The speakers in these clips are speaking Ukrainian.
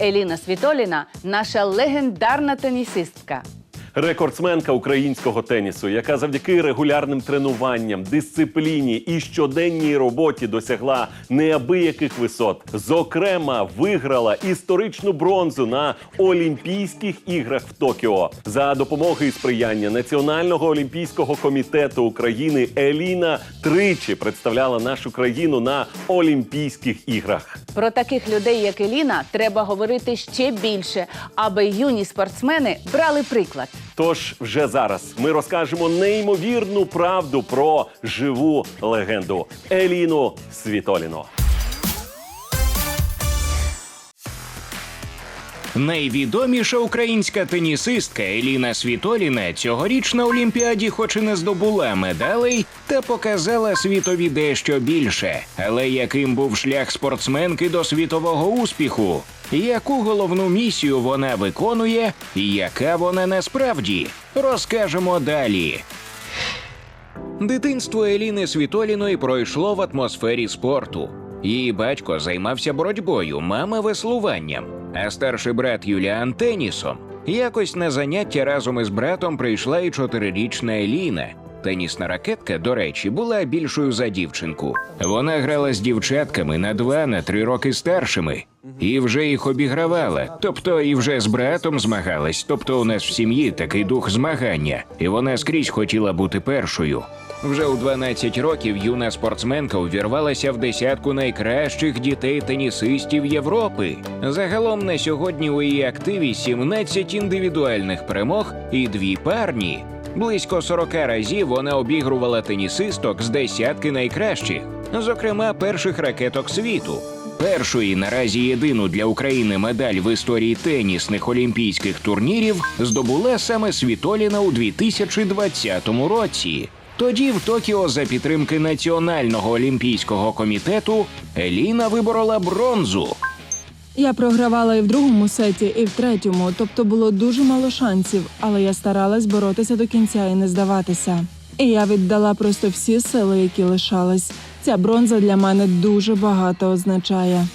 Еліна Світоліна наша легендарна тенісистка. Рекордсменка українського тенісу, яка завдяки регулярним тренуванням, дисципліні і щоденній роботі досягла неабияких висот. Зокрема, виграла історичну бронзу на Олімпійських іграх в Токіо. За допомоги і сприяння Національного олімпійського комітету України Еліна тричі представляла нашу країну на Олімпійських іграх. Про таких людей, як Еліна, треба говорити ще більше, аби юні спортсмени брали приклад. Тож вже зараз ми розкажемо неймовірну правду про живу легенду Еліну Світоліну. Найвідоміша українська тенісистка Еліна Світоліна цьогоріч на Олімпіаді, хоч і не здобула медалей, та показала світові дещо більше. Але яким був шлях спортсменки до світового успіху? Яку головну місію вона виконує, і яка вона насправді? Розкажемо далі. Дитинство Еліни Світоліної пройшло в атмосфері спорту. Її батько займався боротьбою, мама веслуванням, а старший брат Юліан тенісом. Якось на заняття разом із братом прийшла і чотирирічна Еліна. Тенісна ракетка, до речі, була більшою за дівчинку. Вона грала з дівчатками на два на три роки старшими і вже їх обігравала. Тобто і вже з братом змагалась. Тобто у нас в сім'ї такий дух змагання, і вона скрізь хотіла бути першою. Вже у 12 років юна спортсменка увірвалася в десятку найкращих дітей-тенісистів Європи. Загалом на сьогодні у її активі 17 індивідуальних перемог і дві парні. Близько 40 разів вона обігрувала тенісисток з десятки найкращих, зокрема перших ракеток світу. Першу і наразі єдину для України медаль в історії тенісних олімпійських турнірів здобула саме Світоліна у 2020 році. Тоді в Токіо за підтримки Національного олімпійського комітету Еліна виборола бронзу. Я програвала і в другому сеті, і в третьому, тобто було дуже мало шансів, але я старалась боротися до кінця і не здаватися. І я віддала просто всі сили, які лишались. Ця бронза для мене дуже багато означає.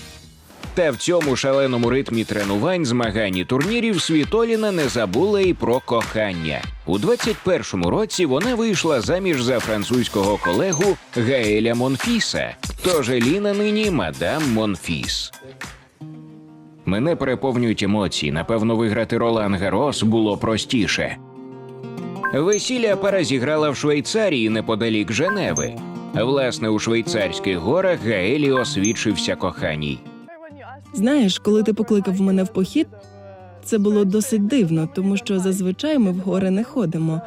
Та в цьому шаленому ритмі тренувань, змагань і турнірів Світоліна не забула і про кохання. У 21-му році вона вийшла заміж за французького колегу Гаеля Монфіса. Тож Еліна нині мадам Монфіс. Мене переповнюють емоції. Напевно, виграти Ролан Гарос було простіше. Весілля пара зіграла в Швейцарії неподалік Женеви. Власне, у швейцарських горах Гаелі освідчився коханій. Знаєш, коли ти покликав мене в похід, це було досить дивно, тому що зазвичай ми в гори не ходимо.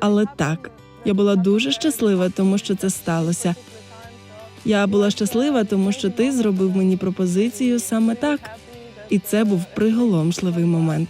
Але так, я була дуже щаслива, тому що це сталося. Я була щаслива, тому що ти зробив мені пропозицію саме так. І це був приголомшливий момент.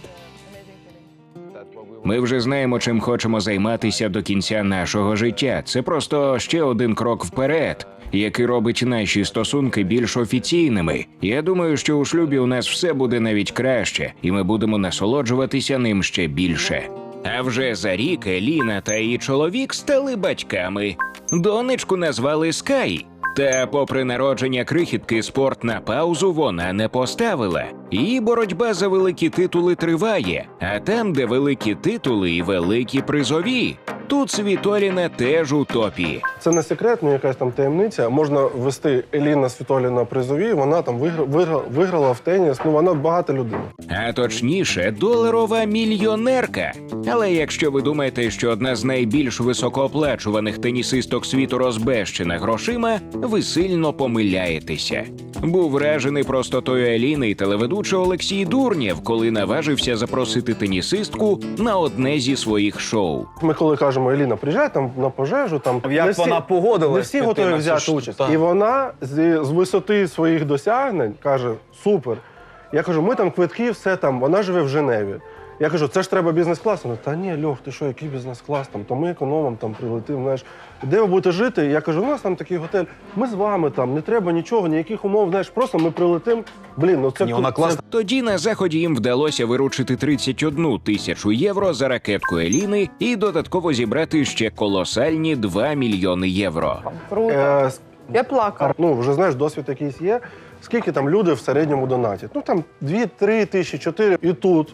Ми вже знаємо, чим хочемо займатися до кінця нашого життя. Це просто ще один крок вперед, який робить наші стосунки більш офіційними. Я думаю, що у шлюбі у нас все буде навіть краще, і ми будемо насолоджуватися ним ще більше. А вже за рік Еліна та її чоловік стали батьками. Донечку назвали Скай. Та, попри народження крихітки, спорт на паузу вона не поставила. Її боротьба за великі титули триває. А там, де великі титули і великі призові, тут Світоліна теж у топі. Це не секрет, ну якась там таємниця. Можна ввести Еліна Світоліна призові. Вона там вигра, вигра, виграла в теніс. Ну вона багата людина. А точніше, доларова мільйонерка. Але якщо ви думаєте, що одна з найбільш високооплачуваних тенісисток світу розбещена грошима, ви сильно помиляєтеся. Був вражений простотою Еліни і телеведучий Олексій Дурнєв, коли наважився запросити тенісистку на одне зі своїх шоу. Ми коли кажемо Еліна, приїжджай там на пожежу, там Як не всі- вона погодилась Не всі готові взяти участь. Так. І вона з, з висоти своїх досягнень каже: супер. Я кажу, ми там квитки, все там. Вона живе в Женеві. Я кажу, це ж треба бізнес-клас. Вона, та ні, Льох, ти що, який бізнес-клас? Там, то ми економом там прилетимо. Знаєш, де ви будете жити? Я кажу, у нас там такий готель. Ми з вами там, не треба нічого, ніяких умов. Знаєш, просто ми прилетимо. Блін, ну це Ні, вона це- класна. Тоді на заході їм вдалося виручити 31 тисячу євро за ракетку Еліни і додатково зібрати ще колосальні 2 мільйони євро. Круто. Е, Я плакала. Ну, вже знаєш, досвід якийсь є. скільки там люди в середньому донатять. Ну там 2-3 тисячі, 4. І тут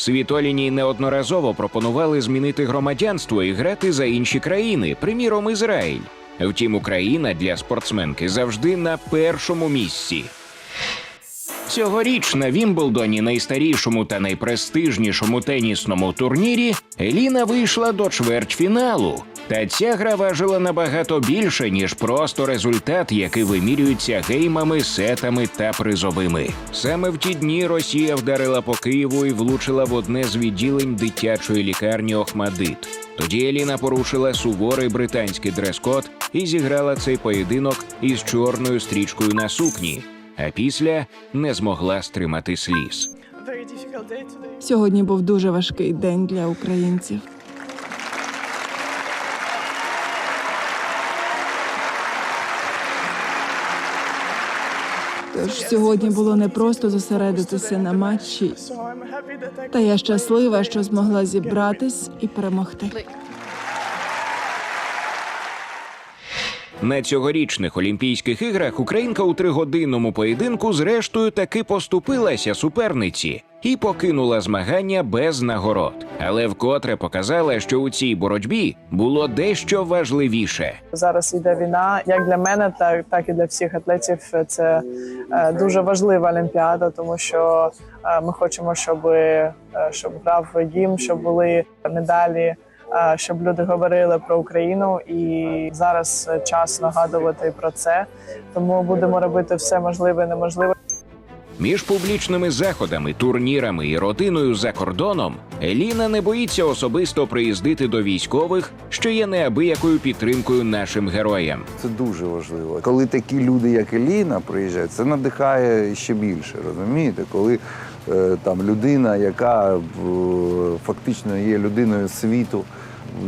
Світоліній неодноразово пропонували змінити громадянство і грати за інші країни, приміром Ізраїль. Втім, Україна для спортсменки завжди на першому місці. Цьогоріч на Вімблдоні, найстарішому та найпрестижнішому тенісному турнірі, Еліна вийшла до чвертьфіналу. Та ця гра важила набагато більше, ніж просто результат, який вимірюється геймами, сетами та призовими. Саме в ті дні Росія вдарила по Києву і влучила в одне з відділень дитячої лікарні Охмадит. Тоді Еліна порушила суворий британський дрес-код і зіграла цей поєдинок із чорною стрічкою на сукні, а після не змогла стримати сліз. Сьогодні був дуже важкий день для українців. Тож сьогодні було непросто зосередитися на матчі, та я щаслива, що змогла зібратись і перемогти. На цьогорічних Олімпійських іграх Українка у тригодинному поєдинку зрештою таки поступилася суперниці і покинула змагання без нагород. Але вкотре показала, що у цій боротьбі було дещо важливіше. зараз йде війна. Як для мене, так, так і для всіх атлетів. Це е, дуже важлива олімпіада, тому що е, ми хочемо, щоб, е, щоб грав гімн, щоб були медалі. Щоб люди говорили про Україну, і зараз час нагадувати про це. Тому будемо робити все можливе і неможливе. Між публічними заходами, турнірами і родиною за кордоном Еліна не боїться особисто приїздити до військових, що є неабиякою підтримкою нашим героям. Це дуже важливо. Коли такі люди, як Еліна, приїжджають, це надихає ще більше. Розумієте, коли е, там людина, яка е, фактично є людиною світу,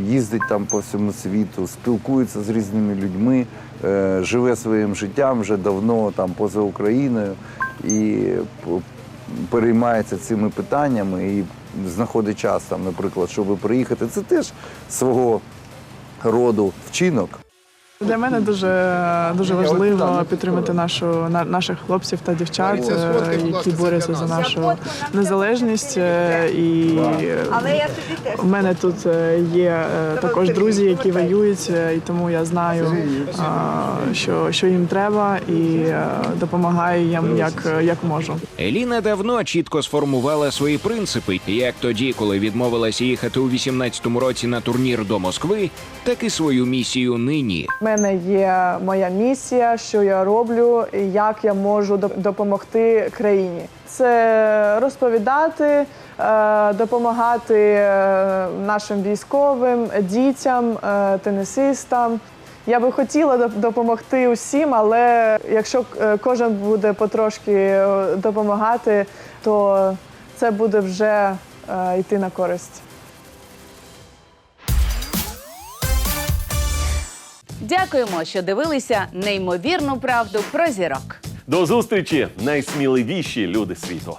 їздить там по всьому світу, спілкується з різними людьми, е, живе своїм життям вже давно там поза Україною і переймається цими питаннями і знаходить час там, наприклад, щоб приїхати. Це теж свого роду вчинок. Для мене дуже дуже важливо підтримати нашу на, наших хлопців та дівчат, е, які борються за нашу незалежність. е, І у мене тут е, є також друзі, які воюють, і тому я знаю, що, що їм треба, і допомагаю їм як, як можу. Еліна давно чітко сформувала свої принципи, як тоді, коли відмовилася їхати у 18-му році на турнір до Москви, так і свою місію нині. Мене є моя місія, що я роблю, і як я можу доп- допомогти країні. Це розповідати, е, допомагати е, нашим військовим, дітям, е, тенісистам. Я би хотіла доп- допомогти усім, але якщо кожен буде потрошки допомагати, то це буде вже йти на користь. Дякуємо, що дивилися неймовірну правду про зірок. До зустрічі, найсміливіші люди світу.